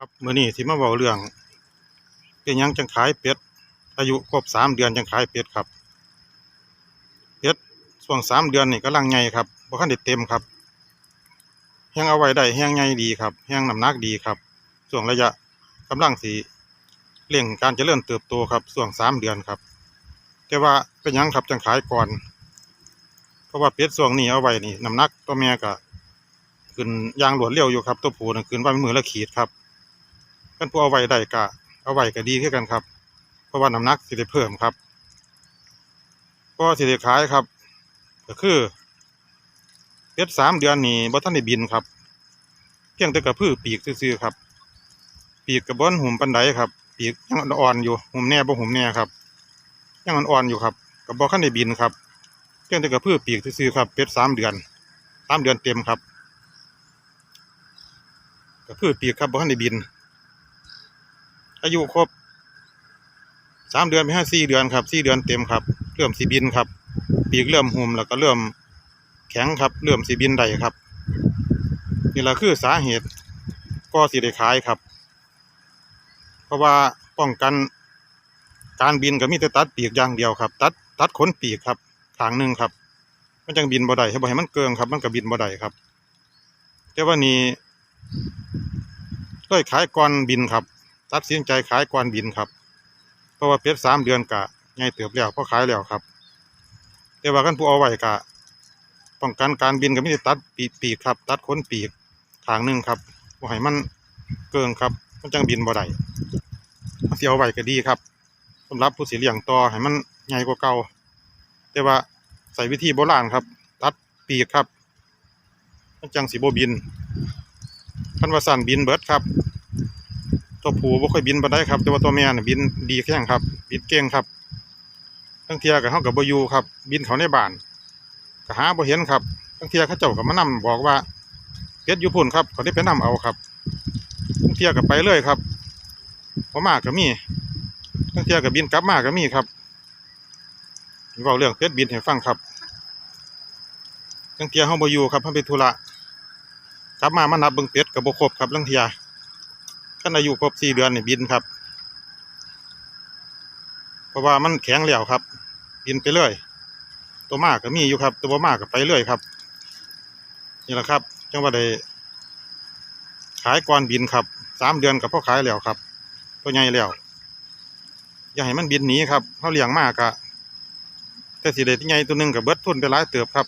ครับมื้อนี้สิมาเว้าเรื่องเป็นยังจังขายเป็ดอายุครบสามเดือนจังขายเป็ดครับเป็ดช่วงสามเดือนนี่กำลังใหญ่ครับบ่คันได้เต็มครับแฮงเอาไว้ได้แฮงใหญ่ดีครับแฮงน้ำหนักดีครับช่วงระยะกำลังสิเร่งการเจริญเติบโตครับช่วงสามเดือนครับ แต่ว่าเป็นยังครับจังขายก่อน เพราะว่าเป็ดช่วงนี้เอาไว้นี่น้ำหนักตัวแม่ก็ขึ้นยางรวดเร็วอยู่ครับ ตัวผู้น่ะขึ้นว่ามือละขีดครับ กันผู้เอาไว้ได้ก็เอาไว้ก็ดีคือกันครับ เพราะว่าน้ำหนักสิได้เพิ่มครับก็สิได้ขายครับ ก็คือเป็ดสามเดือนนี้บ่ทันได้บินครับ เพียงแต่กระพือปีกซื่อๆครับ ปีกกับบนหุ่มปันไดครับ ปีกยังอ่อนอยู่หุ่มแน่บ่หุ่มแน่ครับยังอ่อนๆอยู่ครับกับบ่ทันได้บินครับเพียงแต่กระพือปีกซื่อๆครับเป็ดสามเดือนสามเดือนเต็มครับกระพือปีกครับบ่ทันได้บิน อายุครบสามเดือนไปห้าสี่เดือนครับสี่เดือนเต็มครับ เริ่มสีบินครับ ปีกเริ่มหุ่มแล้วก็เริ่มแข็งครับ เริ่มสีบินได้ครับ นี่แหละคือสาเหตุก็สิได้ขายครับ เพราะว่าป้องกันการบินก็มีแต่ตัดปีกอย่างเดียวครับ ตัดตัดขนปีกครับขางหนึ่งครับ มันจังบินบ่ได้ให้บ่ให้มันเกิงครับ มันก็บินบ่ได้ครับแต่ว่านี้ก็ขายก่อนบินครับ ตัดสินใจขายก่อนบินครับ เพราะว่าเป็ดสามเดือนกะใหญ่เติบแล้วพอขายแล้วครับ แต่ว่ากันผู้เอาไว้กะป้องกันการบินก็ไมแต่ได้ตัดปีกปีกครับ ตัดขนปีกทางหนึ่งครับบ่าให้มันเกิงครับ มันจังบินบ่ได้เอาสิเอาไว้ก็ดีครับสำหรับผู้สิเลี้ยงต่อให้มันใหญ่กว่าเก่าแต่ว่าใส่วิธีโบราณครับ ตัดปีกครับมันจังสิบ่บินคันว่าสั่นบินเบิดครับ ตัวผู้บ่ค่อยบินปานใดครับ แต่ว่าตัวแม่น่ะบินดีแข็งครับ บินเก่งครับทั้งเทียก็เฮาก็บ่อยู่ครับ บินเขาในบ้านก็หาบ่เห็นครับทั้งเทียเขาเจ้าก็มานํบอกว่าเป็ดอยู่พุ่นครับ เขาได้ไปนํเอาครับทั้งเทียก็ไปเลยครับบ่มาก็มีทั้งเทียก็บินกลับมาก็มีครับเว้าเรื่องเป็ดบินให้ฟังครับทั้งเทียเฮาบอยู่ครับเฮาไปธุระกลับมามานับเบิ่งเป็ดก็บ่ครบครับทั้งเทีย ขันอายุครบสี่เดือนนี่บินครับ เพราะว่ามันแข็งแล้วครับ บินไปเรื่อย ตัวมากก็มีอยู่ครับ ตัวบ่มากก็ไปเรื่อยครับ นี่แหละครับ จังว่าได้ขายก่อนบินครับสามเดือนกับพ่อขายแล้วครับ ตัวใหญ่แล้วอย่าให้มันบินหนีครับเขาเลี้ยงมากอะแต่สิเด็ดใหญ่ตัวหนึ่งกับเบิดทุนไปหลายเติบครับ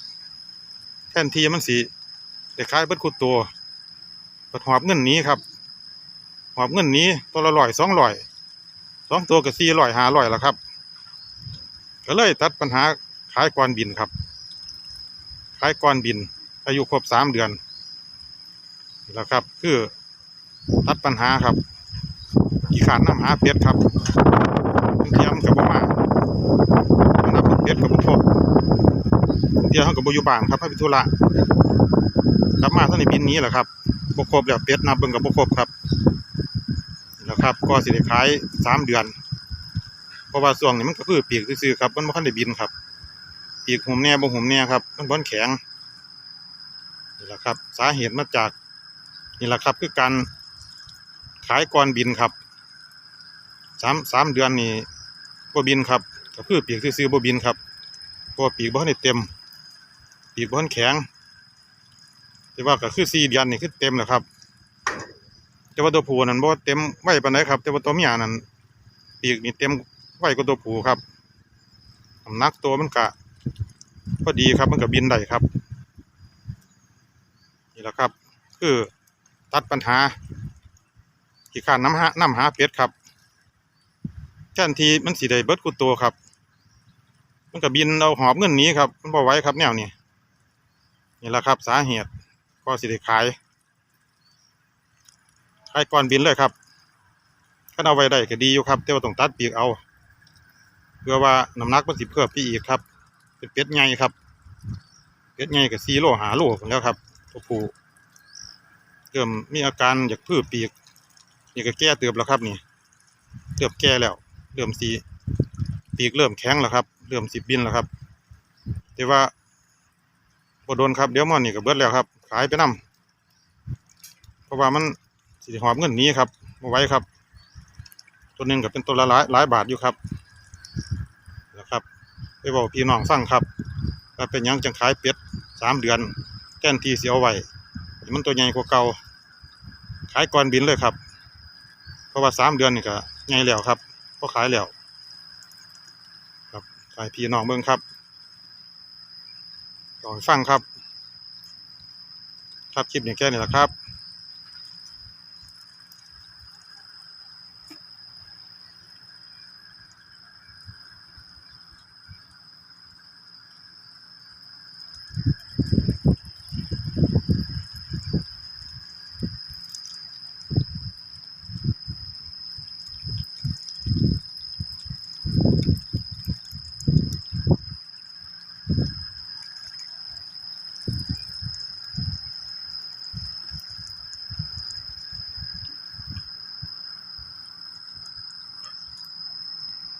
แทนที่มันสิได้ขายเบิดคุดตัวเปิดหอบเงินหนีครับ หอบเงินนี้ตัวละร้อยสองร้อยสองตัวก็สี่ร้อยหาร้อยแล้วครับ ก็เลยตัดปัญหาขายก่อนบินครับ ขายก่อนบิน อายุครบสามเดือนแหละครับ คือตัดปัญหาครับกี่ขาดน้ำหาเป็ดครับเทียมกับบ่มาอันนับเป็ดกับบ่ครบเทียวเขากับบ่อยู่บ้านครับให้ไปธุระกลับมาท่านในบินนี้แหละครับบ่ครบแล้วเป็ดนับเบิ่งกับบ่ครบครับ ครับก็สิได้ขายสามเดือน เพราะว่าช่วงนี้มันก็คือปีกซื่อๆครับมันบ่คันได้บินครับ ปีกหุ่มแน่บ่หุ่มแน่ครับ มันบ่อนแข็งนี่แหละครับ สาเหตุมาจากนี่แหละครับคือการขายก่อนบินครับสามสามเดือนนี่บ่บินครับก็คือปีกซื่อๆบ่บินครับเพราะปีกบ่นได้เต็ม ปีกบ่นแข็งแต่ว่าก็คือสี่เดือนนี่คือเต็มแล้วครับ แต่ว่าตัวผูนั่นบ่เต็มไว้ปานใดครับ แต่ว่าตัวเมียนั่นปีกนี่เต็มไว้กว่าตัวผูครับน้ำหนักตัวมันกะพอดีครับมันก็บินได้ครับ นี่แหละครับ คือตัดปัญหาที่ขาดน้ำหาน้ำหาเป็ดครับแทนทีมันสีได้เบิดกุตัวครับ มันก็บินเอาหอบเงินนี้ครับ มันบ่ไหว้ครับแนวนี้นี่แหละครับ สาเหตุก็สิได้ขาย ขายก่อนบินเลยครับก็เอาไว้ได้ก็ดีอยู่ครับ แต่ว่าต้องตัดปีกเอา เพื่อว่าน้ำหนักมันสิเพิ่มไปอีกครับ เป็นเป็ดใหญ่ครับ เป็ดใหญ่กับซีโลหาโลพุ่นแล้วครับตัวผู้เริ่มมีอาการอยากพื้ปีกนี่ก็แก้เติบแล้วครับนี่เริ่มแก้แล้ว เริ่มสีปีกเริ่มแข็งแล้วครับ เริ่มสิบบินแล้วครับ แต่ว่าพอโดนครับเดี๋ยวมันนี่ก็เบิดแล้วครับ ขายไปนํเพราะว่ามัน สิสิหอบเงินนี้ครับมาไว้ครับ ตัวหนึ่งก็เป็นตัวละหลายหลายบาทอยู่ครับนะครับไปบอกพี่น้องฟังครับว่าเป็นยังจังขายเป็ดสามเดือนแก้นทีเสียเอาไว้ให้มันตัวใหญ่กว่าเก่าขายก่อนบินเลยครับ เพราะว่าสามเดือนนี่ก็ใหญ่แล้วครับก็ขายแล้วครับขายพี่น้องเบิ่งครับลอฟังครับ ครับคลิปนี้แค่นี้แหละครับ